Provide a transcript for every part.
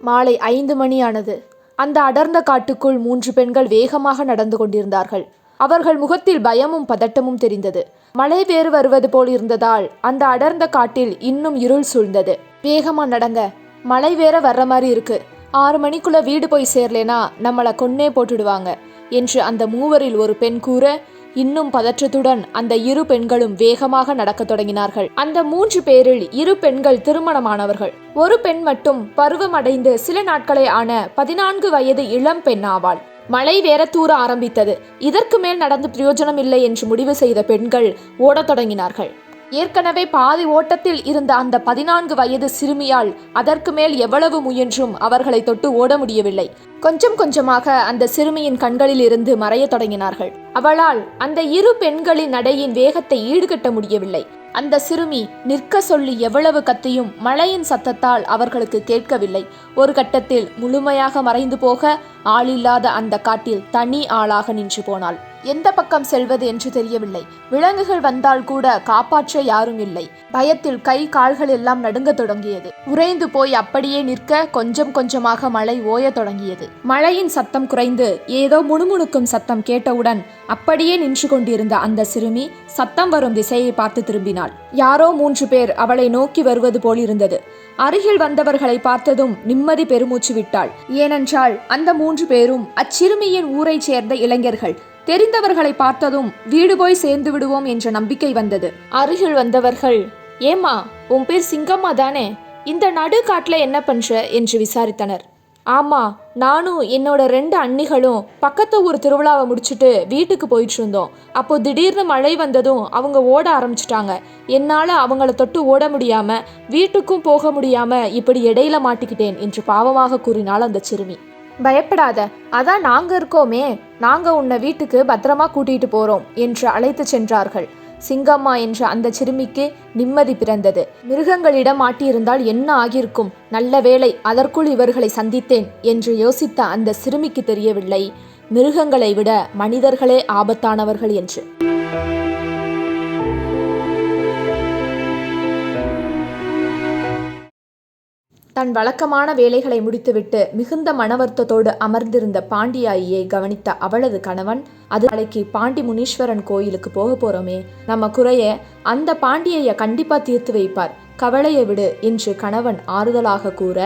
மாலை ஐந்து மணியானது. அந்த அடர்ந்த காட்டுக்குள் மூன்று பெண்கள் வேகமாக நடந்து கொண்டிருந்தார்கள். அவர்கள் முகத்தில் பயமும் பதட்டமும் தெரிந்தது. மழை வேறு வருவது போல் இருந்ததால் அந்த அடர்ந்த காட்டில் இன்னும் இருள் சூழ்ந்தது. வேகமா நடங்க. மழை வேற வர்ற மாதிரி இருக்கு. ஆறு மணிக்குள்ள வீடு போய் சேரலேனா நம்மளை கொன்னே போட்டுடுவாங்க. என்று அந்த மூவரில் ஒரு பெண் கூற இன்னும் பதற்றத்துடன் அந்த இரு பெண்களும் வேகமாக நடக்கத் தொடங்கினார்கள். அந்த மூன்று பேரில் இரு பெண்கள் திருமணமானவர்கள். ஒரு பெண் மட்டும் பருவமடைந்து சில நாட்களே ஆன பதினான்கு வயது இளம் பெண் ஆவாள். மழை வேற தூர ஆரம்பித்தது. இதற்கு மேல் நடந்து பிரயோஜனம் இல்லை என்று முடிவு செய்த பெண்கள் ஓடத் தொடங்கினார்கள். ஏற்கனவே பாதி ஓட்டத்தில் இருந்த அந்த பதினான்கு வயது சிறுமியால் அதற்கு மேல் எவ்வளவு முயன்றும் அவர்களை தொட்டு ஓட முடியவில்லை. கொஞ்சம் கொஞ்சமாக அந்த சிறுமியின் கண்களில் இருந்து மறைய தொடங்கினார்கள். அவளால் அந்த இரு பெண்களின் நடையின் வேகத்தை ஈடுகட்ட முடியவில்லை. அந்த சிறுமி நிற்க சொல்லி எவ்வளவு கத்தியும் மழையின் சத்தத்தால் அவர்களுக்கு கேட்கவில்லை. ஒரு கட்டத்தில் முழுமையாக மறைந்து போக ஆளில்லாத அந்த காட்டில் தனி ஆளாக நின்று போனாள். எந்த பக்கம் செல்வது என்று தெரியவில்லை. விலங்குகள் வந்தால் கூட காப்பாற்ற யாரும் இல்லை. பயத்தில் கை கால்கள் எல்லாம் நடுங்க தொடங்கியது. உறைந்து போய் அப்படியே நிற்க கொஞ்சம் கொஞ்சமாக மழை ஓயத் தொடங்கியது. மழையின் சத்தம் குறைந்து ஏதோ முணுமுணுக்கும் சத்தம் கேட்டவுடன் அப்படியே நின்று கொண்டிருந்த அந்த சிறுமி சத்தம் வரும் திசையை பார்த்து திரும்பினாள். யாரோ மூன்று பேர் அவளை நோக்கி வருவது போல் இருந்தது அருகில் வந்தவர்களை பார்த்ததும் நிம்மதி பெருமூச்சு விட்டாள். ஏனென்றால் அந்த மூன்று பேரும் அச்சிறுமியின் ஊரைச் சேர்ந்த இளைஞர்கள். தெரிந்தவர்களை பார்த்ததும் வீடு போய் சேர்ந்து விடுவோம் என்ற நம்பிக்கை வந்தது. அருகில் வந்தவர்கள் ஏம்மா உன் பேர் சிங்கம்மா தானே? இந்த நடு காட்டுல என்ன பண்ற? என்று விசாரித்தனர். ஆமா நானும் என்னோட ரெண்டு அண்ணிகளும் பக்கத்து ஊர் திருவிழாவை முடிச்சுட்டு வீட்டுக்கு போயிட்டு இருந்தோம் அப்போ திடீர்னு மழை வந்ததும் அவங்க ஓட ஆரம்பிச்சிட்டாங்க. என்னால் அவங்கள தொட்டு ஓட முடியாம வீட்டுக்கும் போக முடியாம இப்படி இடையில மாட்டிக்கிட்டேன் என்று பாவமாக கூறினாள் அந்த சிறுமி. பயப்படாத அதான் நாங்க இருக்கோமே. நாங்க உன்னை வீட்டுக்கு பத்திரமா கூட்டிட்டு போறோம் என்று அழைத்து சென்றார்கள். சிங்கம்மா என்ற அந்த சிறுமிக்கு நிம்மதி பிறந்தது. மிருகங்களிடம் மாட்டியிருந்தால் என்ன ஆகியிருக்கும்? நல்ல வேளை அதற்குள் இவர்களை சந்தித்தேன் என்று யோசித்த அந்த சிறுமிக்கு தெரியவில்லை. மிருகங்களை விட மனிதர்களே ஆபத்தானவர்கள் என்று. தன் வழக்கமான வேலைகளை முடித்துவிட்டு மிகுந்த மனவருத்தத்தோடு அமர்ந்திருந்த பாண்டியாயியை கவனித்த அவளது கணவன் அது நாளைக்கு பாண்டி முனீஸ்வரன் கோயிலுக்கு போக போறோமே. நம்ம குறைய அந்த பாண்டியைய கண்டிப்பா தீர்த்து வைப்பார். கவலையை விடு என்று கணவன் ஆறுதலாக கூற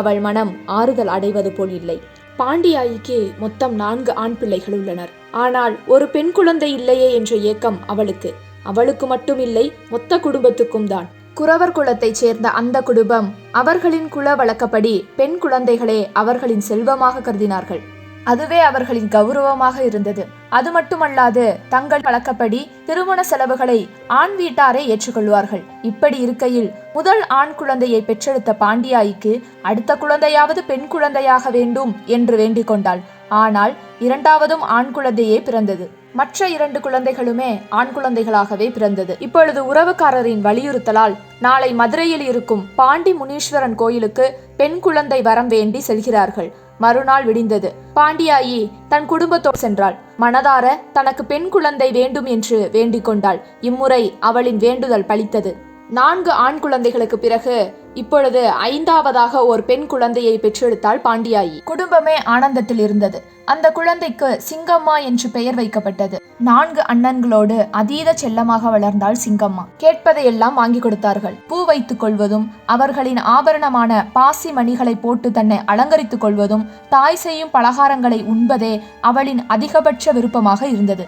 அவள் மனம் ஆறுதல் அடைவது போல் இல்லை. பாண்டியாயிக்கு மொத்தம் நான்கு ஆண் பிள்ளைகள் உள்ளனர். ஆனால் ஒரு பெண் குழந்தை இல்லையே என்ற ஏக்கம் அவளுக்கு. அவளுக்கு மட்டும் இல்லை மொத்த குடும்பத்துக்கும் தான். குறவர் குலத்தைச் சேர்ந்த அந்த குடும்பம் அவர்களின் குல வழக்கப்படி பெண் குழந்தைகளே அவர்களின் செல்வமாக கருதினார்கள். அதுவே அவர்களின் கௌரவமாக இருந்தது. அது மட்டுமல்லாது தங்கள் வழக்கப்படி திருமண செலவுகளை ஆண் வீட்டாரே ஏற்றுக்கொள்வார்கள். இப்படி இருக்கையில் முதல் ஆண் குழந்தையை பெற்றெடுத்த பாண்டியாய்க்கு அடுத்த குழந்தையாவது பெண் குழந்தையாக வேண்டும் என்று வேண்டிக் கொண்டாள். ஆனால் இரண்டாவதும் ஆண் குழந்தையே பிறந்தது. மற்ற இரண்டு குழந்தைகளுமே ஆண் குழந்தைகளாகவே பிறந்தது. இப்பொழுது உறவுக்காரரின் வலியுறுத்தலால் நாளை மதுரையில் இருக்கும் பாண்டி முனீஸ்வரன் கோயிலுக்கு பெண் குழந்தை வரம் வேண்டி செல்கிறார்கள். மறுநாள் விடிந்தது. பாண்டியாயி தன் குடும்பத்தோடு சென்றாள். மனதார தனக்கு பெண் குழந்தை வேண்டும் என்று வேண்டிக் கொண்டாள். இம்முறை அவளின் வேண்டுதல் பலித்தது நான்கு ஆண் குழந்தைகளுக்கு பிறகு இப்பொழுது ஐந்தாவதாக ஒரு பெண் குழந்தையை பெற்றெடுத்தாள் பாண்டியாயி. குடும்பமே ஆனந்தத்தில் இருந்தது. அந்த குழந்தைக்கு சிங்கம்மா என்று பெயர் வைக்கப்பட்டது. நான்கு அண்ணன்களோடு அதீத செல்லமாக வளர்ந்தாள் சிங்கம்மா. கேட்பதையெல்லாம் வாங்கி கொடுத்தார்கள். பூ வைத்துக் கொள்வதும் அவர்களின் ஆபரணமான பாசி மணிகளை போட்டு தன்னை அலங்கரித்துக் கொள்வதும் தாய் செய்யும் பலகாரங்களை உண்பதே அவளின் அதிகபட்ச விருப்பமாக இருந்தது.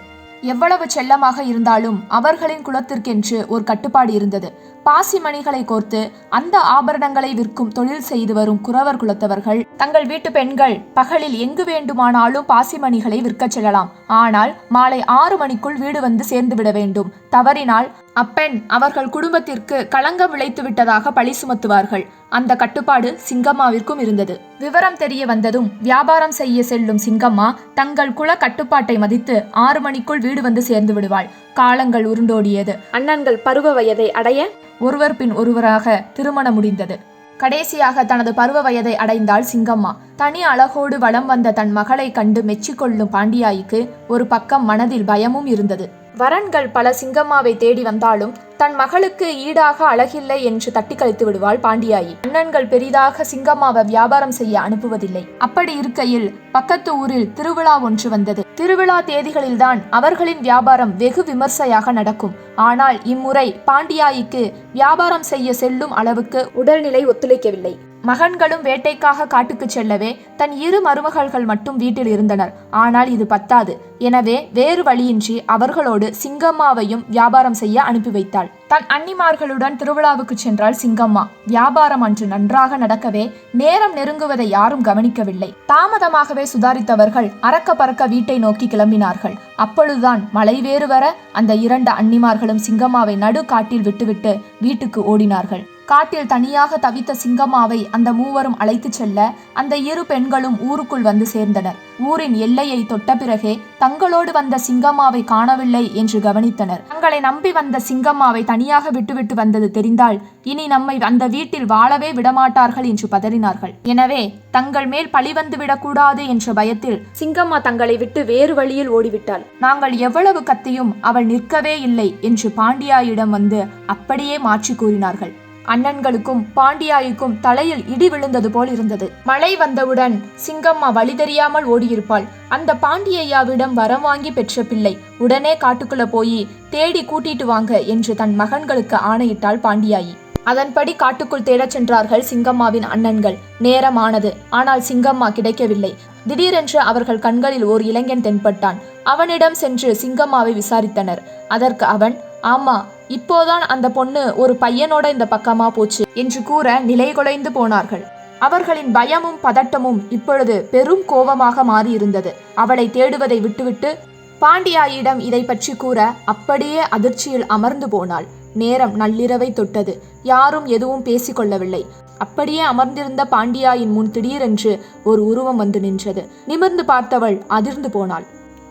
எவ்வளவு செல்லமாக இருந்தாலும் அவர்களின் குலத்திற்கென்று ஒரு கட்டுப்பாடு இருந்தது. பாசிமணிகளை கோர்த்து அந்த ஆபரணங்களை விற்கும் தொழில் செய்து வரும் குறவர் குலத்தவர்கள் தங்கள் வீட்டு பெண்கள் பகலில் எங்கு வேண்டுமானாலும் பாசிமணிகளை விற்கச் செல்லலாம். ஆனால் மாலை ஆறு மணிக்குள் வீடு வந்து சேர்ந்து விட வேண்டும். தவறினால் அப்பெண் அவர்கள் குடும்பத்திற்கு களங்கம் விளைத்து விட்டதாக பழி சுமத்துவார்கள். அந்த கட்டுப்பாடு சிங்கம்மாவிற்கும் இருந்தது. விவரம் தெரிய வந்ததும் வியாபாரம் செய்ய செல்லும் சிங்கம்மா தங்கள் குல கட்டுப்பாட்டை மதித்து ஆறு மணிக்குள் வீடு வந்து சேர்ந்து விடுவாள். காலங்கள் உருண்டோடியது. அண்ணன்கள் பருவ வயதை அடைய ஒருவர் பின் ஒருவராக திருமணம் முடிந்தது. கடைசியாக தனது பருவ வயதை அடைந்தாள் சிங்கம்மா. தனி அழகோடு வலம் வந்த தன் மகளை கண்டு மெச்சிக்கொள்ளும் பாண்டியாய்க்கு ஒரு பக்கம் மனதில் பயமும் இருந்தது. வரன்கள் பல சிங்கம்மாவை தேடி வந்தாலும் தன் மகளுக்கு ஈடாக அழகில்லை என்று தட்டி கழித்து விடுவாள் பாண்டியாயி. அண்ணன்கள் பெரிதாக சிங்கம்மாவை வியாபாரம் செய்ய அனுப்புவதில்லை. அப்படி இருக்கையில் பக்கத்து ஊரில் திருவிழா ஒன்று வந்தது. திருவிழா தேதிகளில்தான் அவர்களின் வியாபாரம் வெகு விமர்சையாக நடக்கும். ஆனால் இம்முறை பாண்டியாயிக்கு வியாபாரம் செய்ய செல்லும் அளவுக்கு உடல்நிலை ஒத்துழைக்கவில்லை. மகன்களும் வேட்டைக்காக காட்டுக்கு செல்லவே தன் இரு மருமகள்கள் மட்டும் வீட்டில் இருந்தனர். ஆனால் இது பத்தாது. எனவே வேறு வழியின்றி அவர்களோடு சிங்கம்மாவையும் வியாபாரம் செய்ய அனுப்பி வைத்தாள். தன் அன்னிமார்களுடன் திருவிழாவுக்கு சென்றாள் சிங்கம்மா. வியாபாரம் அன்று நன்றாக நடக்கவே நேரம் நெருங்குவதை யாரும் கவனிக்கவில்லை. தாமதமாகவே சுதாரித்தவர்கள் அறக்க பறக்க வீட்டை நோக்கி கிளம்பினார்கள். அப்பொழுதுதான் மழை வேறு வர அந்த இரண்டு அன்னிமார்களும் சிங்கம்மாவை நடு காட்டில் விட்டுவிட்டு வீட்டுக்கு ஓடினார்கள். காட்டில் தனியாக தவித்த சிங்கம்மாவை அந்த மூவரும் அழைத்துச் செல்ல அந்த இரு பெண்களும் ஊருக்குள் வந்து சேர்ந்தனர். ஊரின் எல்லையை தொட்ட பிறகே தங்களோடு வந்த சிங்கம்மாவை காணவில்லை என்று கவனித்தனர். தங்களை நம்பி வந்த சிங்கம்மாவை தனியாக விட்டுவிட்டு வந்தது தெரிந்தால் இனி நம்மை அந்த வீட்டில் வாழவே விடமாட்டார்கள் என்று பதறினார்கள். எனவே தங்கள் மேல் பழி வந்து விடக்கூடாது என்ற பயத்தில் சிங்கம்மா தங்களை விட்டு வேறு வழியில் ஓடிவிட்டாள். நாங்கள் எவ்வளவு கத்தியும் அவள் நிற்கவே இல்லை என்று பாண்டியாயிடம் வந்து அப்படியே மாற்றி கூறினார்கள். அண்ணன்களுக்கும் பாண்டியாய்க்கும் தலையில் இடி விழுந்தது போல் இருந்தது மழை வந்தவுடன் சிங்கம்மா வழி தெரியாமல் ஓடியிருப்பாள். அந்த பாண்டியையாவிடம் வரம் வாங்கி பெற்ற பிள்ளை உடனே காட்டுக்குள்ள போய் தேடி கூட்டிட்டு வாங்க என்று தன் மகன்களுக்கு ஆணையிட்டாள் பாண்டியாயி. அதன்படி காட்டுக்குள் தேடச் சென்றார்கள் சிங்கம்மாவின் அண்ணன்கள். நேரமானது. ஆனால் சிங்கம்மா கிடைக்கவில்லை. திடீரென்று அவர்கள் கண்களில் ஓர் இளைஞன் தென்பட்டான். அவனிடம் சென்று சிங்கம்மாவை விசாரித்தனர். அதற்கு அவன் ஆமா இப்போதான் அந்த பொண்ணு ஒரு பையனோட இந்த பக்கமா போச்சு என்று கூற நிலைகுலைந்து போனார்கள். அவர்களின் பயமும் பதட்டமும் இப்பொழுது பெரும் கோபமாக மாறியிருந்தது. அவளை தேடுவதை விட்டுவிட்டு பாண்டியாயிடம் இதை பற்றி கூற அப்படியே அதிர்ச்சியில் அமர்ந்து போனாள். நேரம் நள்ளிரவை தொட்டது. யாரும் எதுவும் பேசிக்கொள்ளவில்லை அப்படியே அமர்ந்திருந்த பாண்டியாயின் முன் திடீரென்று ஒரு உருவம் வந்து நின்றது. நிமிர்ந்து பார்த்தவள் அதிர்ந்து போனாள்.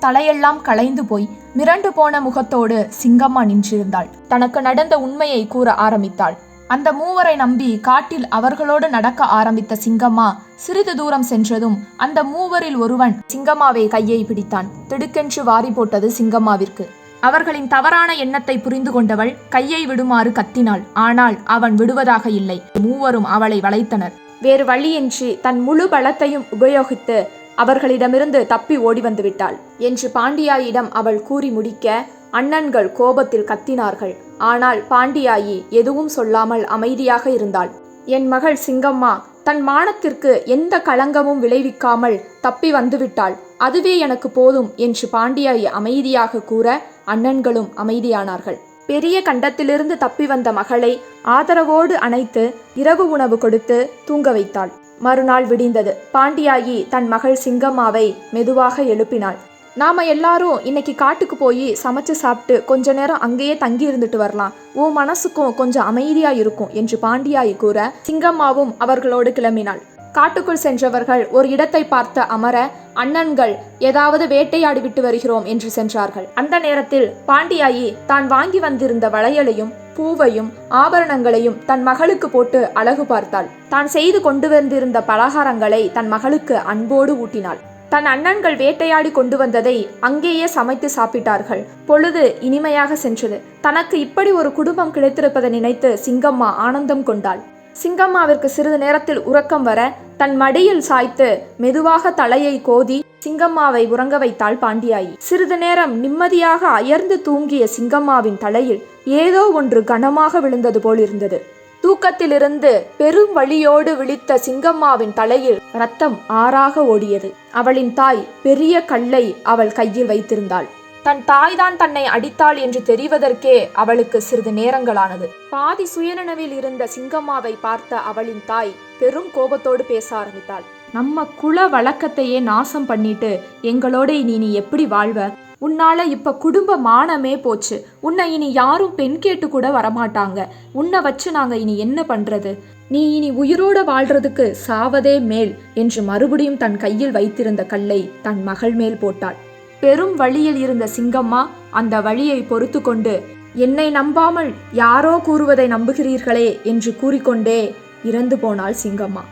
தலையெல்லாம் களைந்து போய் மிரண்டு போன முகத்தோடு சிங்கம்மா நின்றிருந்தாள். தனக்கு நடந்த உண்மையை கூற ஆரம்பித்தாள். அந்த மூவரை நம்பி காட்டில் அவர்களோடு நடக்க ஆரம்பித்த சிங்கம்மா சிறிது தூரம் சென்றதும் அந்த மூவரில் ஒருவன் சிங்கம்மாவை கையை பிடித்தான். திடுக்கென்று வாரி போட்டது சிங்கம்மாவிற்கு. அவர்களின் தவறான எண்ணத்தை புரிந்து கொண்டவள் கையை விடுமாறு கத்தினாள். ஆனால் அவன் விடுவதாக இல்லை. மூவரும் அவளை வளைத்தனர். வேறு வழியின்றி தன் முழு பலத்தையும் உபயோகித்து அவர்களிடமிருந்து தப்பி ஓடி வந்து விட்டாள். என்று பாண்டியாயிடம் அவள் கூறி முடிக்க அண்ணன்கள் கோபத்தில் கத்தினார்கள். ஆனால் பாண்டியாயி எதுவும் சொல்லாமல் அமைதியாக இருந்தாள். என் மகள் சிங்கம்மா தன் மானத்திற்கு எந்த களங்கமும் விளைவிக்காமல் தப்பி வந்துவிட்டாள் அதுவே எனக்கு போதும் என்று பாண்டியாயி அமைதியாக கூற அண்ணன்களும் அமைதியானார்கள். பெரிய கண்டத்திலிருந்து தப்பி வந்த மகளை ஆதரவோடு அணைத்து இரவு உணவு கொடுத்து தூங்க வைத்தாள். மறுநாள் விடிந்தது. பாண்டியாயி தன் மகள் சிங்கம்மாவை மெதுவாக எழுப்பினாள். நாம எல்லாரும் இன்னைக்கு காட்டுக்கு போய் சமைச்சு சாப்பிட்டு கொஞ்ச நேரம் அங்கேயே தங்கி இருந்துட்டு வரலாம். உன் மனசுக்கும் கொஞ்சம் அமைதியா இருக்கும் என்று பாண்டியாயி கூற சிங்கம்மாவும் அவர்களோடு கிளம்பினாள். காட்டுக்குள் சென்றவர்கள் ஒரு இடத்தை பார்த்த அமர அண்ணன்கள் ஏதாவது வேட்டையாடி விட்டு வருகிறோம் என்று சென்றார்கள். அந்த நேரத்தில் பாண்டியாயி தான் வாங்கி வந்திருந்த வளையலையும் பூவையும் ஆபரணங்களையும் தன் மகளுக்கு போட்டு அழகு பார்த்தாள். தான் செய்து கொண்டு வந்திருந்த பலகாரங்களை தன் மகளுக்கு அன்போடு ஊட்டினாள். தன் அண்ணன்கள் வேட்டையாடி கொண்டு வந்ததை அங்கேயே சமைத்து சாப்பிட்டார்கள். பொழுது இனிமையாக சென்றது. தனக்கு இப்படி ஒரு குடும்பம் கிடைத்திருப்பதை நினைத்து சிங்கம்மா ஆனந்தம் கொண்டாள். சிங்கம்மாவிற்கு சிறிது நேரத்தில் உறக்கம் வர தன் மடியில் சாய்த்து மெதுவாக தலையை கோதி சிங்கம்மாவை உறங்க வைத்தாள் பாண்டியாயி. சிறிது நேரம் நிம்மதியாக அயர்ந்து தூங்கிய சிங்கம்மாவின் தலையில் ஏதோ ஒன்று கனமாக விழுந்தது போல் இருந்தது தூக்கத்திலிருந்து பெரும் வழியோடு விழித்த சிங்கம்மாவின் தலையில் ரத்தம் ஆறாக ஓடியது. அவளின் தாய் பெரிய கல்லை அவள் கையில் வைத்திருந்தாள். தன் தாய்தான் தன்னை அடித்தாள் என்று தெரிவதற்கே அவளுக்கு சிறிது நேரங்களானது. பாதி சுயநனவில் இருந்த சிங்கம்மாவை பார்த்த அவளின் தாய் பெரும் கோபத்தோடு பேச ஆரம்பித்தாள். நம்ம குல வழக்கத்தையே நாசம் பண்ணிட்டு எங்களோட இனி நீ எப்படி வாழ்வ? உன்னால இப்ப குடும்ப மானமே போச்சு. உன்னை இனி யாரும் பெண் கேட்டு கூட வரமாட்டாங்க. உன்னை வச்சு நாங்க இனி என்ன பண்றது? நீ இனி உயிரோட வாழ்றதுக்கு சாவதே மேல் என்று மறுபடியும் தன் கையில் வைத்திருந்த கல்லை தன் மகள் மேல் போட்டாள். பெரும் வழியில் இருந்த சிங்கம்மா அந்த வழியை பொறுத்து கொண்டு என்னை நம்பாமல் யாரோ கூறுவதை நம்புகிறீர்களே என்று கூறிக்கொண்டே இறந்து போனாள் சிங்கம்மா.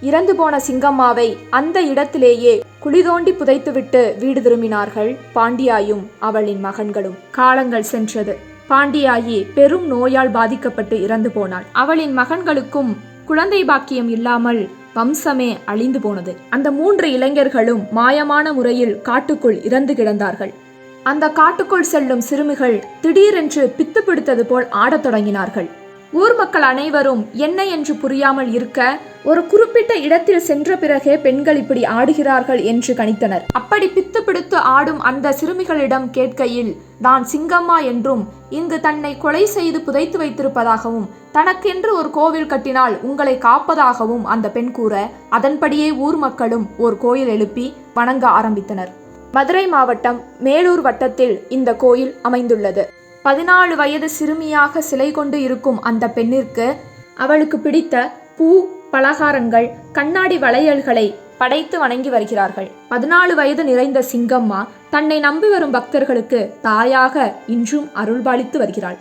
இறந்து போன சிங்கம்மாவை அந்த இடத்திலேயே குளிதோண்டி புதைத்துவிட்டு வீடு திரும்பினார்கள் பாண்டியாயும் அவளின் மகன்களும். காலங்கள் சென்றது. பாண்டியாயி பெரும் நோயால் பாதிக்கப்பட்டு இறந்து போனாள். அவளின் மகன்களுக்கும் குழந்தை பாக்கியம் இல்லாமல் வம்சமே அழிந்து போனது. அந்த மூன்று இளைஞர்களும் மாயமான முறையில் காட்டுக்குள் இறந்து கிடந்தார்கள். அந்த காட்டுக்குள் செல்லும் சிறுமிகள் திடீரென்று பித்து பிடித்தது போல் ஆடத் தொடங்கினார்கள். ஊர் மக்கள் அனைவரும் என்ன என்று புரியாமல் இருக்க ஒரு குறிப்பிட்ட இடத்தில் சென்ற பிறகே பெண்கள் இப்படி ஆடுகிறார்கள் என்று கணித்தனர். அப்படி பித்து பிடித்து ஆடும் அந்த சிறுமிகளிடம் கேட்கையில் தான் சிங்கம்மா என்றும் இங்கு தன்னை கொலை செய்து புதைத்து வைத்திருப்பதாகவும் தனக்கென்று ஒரு கோவில் கட்டினால் உங்களை காப்பதாகவும் அந்த பெண் கூற அதன்படியே ஊர் மக்களும் ஒரு கோயில் எழுப்பி வணங்க ஆரம்பித்தனர். மதுரை மாவட்டம் மேலூர் வட்டத்தில் இந்த கோயில் அமைந்துள்ளது. பதினாலு வயது சிறுமியாக சிலை கொண்டு இருக்கும் அந்த பெண்ணிற்கு அவளுக்கு பிடித்த பூ பலகாரங்கள் கண்ணாடி வளையல்களை படைத்து வணங்கி வருகிறார்கள். பதினாலு வயது நிறைந்த சிங்கம்மா தன்னை நம்பி வரும் பக்தர்களுக்கு தாயாக இன்றும் அருள்பாலித்து வருகிறாள்.